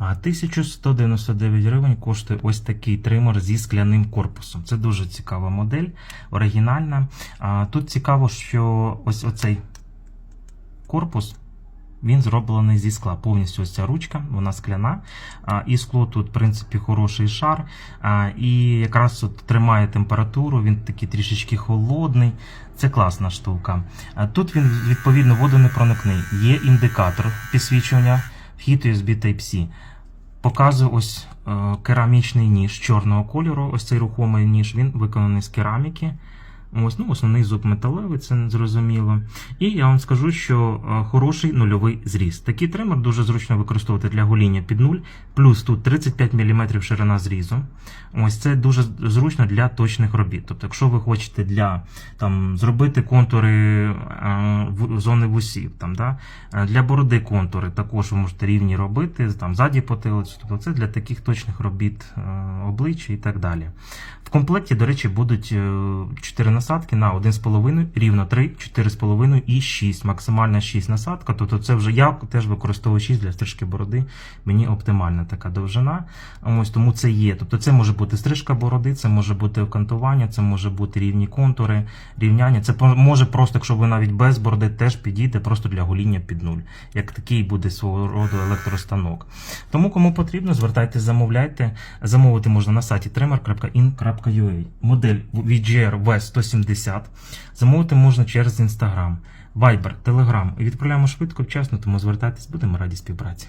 А 1199 гривень коштує ось такий тример зі скляним корпусом. Це дуже цікава модель, оригінальна. А, Тут цікаво, що ось оцей корпус. Він зроблений зі скла. Повністю ось ця ручка, вона скляна. А, і скло тут, в принципі, хороший шар. А, і якраз от тримає температуру, він такий трішечки холодний. Це класна штука. А, тут він, відповідно, водонепроникний. Є індикатор підсвічування, вхід USB Type-C. Показую ось е, керамічний ніж чорного кольору. Ось цей рухомий ніж, він виконаний з кераміки. Ось, ну, основний зуб металевий, це зрозуміло. І я вам скажу, що е, хороший нульовий зріз. Такий тример дуже зручно використовувати для гоління під нуль. Плюс тут 35 мм ширина зрізу. Ось це дуже зручно для точних робіт. Тобто, якщо ви хочете для там, зробити контури е, зони вусів, там, да? е, для бороди контури також ви можете рівні робити, там, ззаді потилицю. Тобто це для таких точних робіт обличчя і так далі. В комплекті, до речі, будуть 4 насадки на 1,5, рівно 3, 4,5 і 6. Максимальна 6 насадка. Тобто це вже я теж використовую 6 для стрижки бороди. Мені оптимальна така довжина. Ось тому це є. Тобто це може бути стрижка бороди, це може бути окантування, це може бути рівні контури, рівняння. Це може просто, якщо ви навіть без бороди, теж підійде просто для гоління під нуль. Як такий буде свого роду електростанок. Тому кому потрібно, звертайтеся, замовляйте. Замовити можна на сайті trimmer.in.ua. Модель VGR V170. Замовити можна через Instagram, Viber, Telegram. І відправляємо швидко, вчасно, тому звертайтесь, будемо раді співпраці.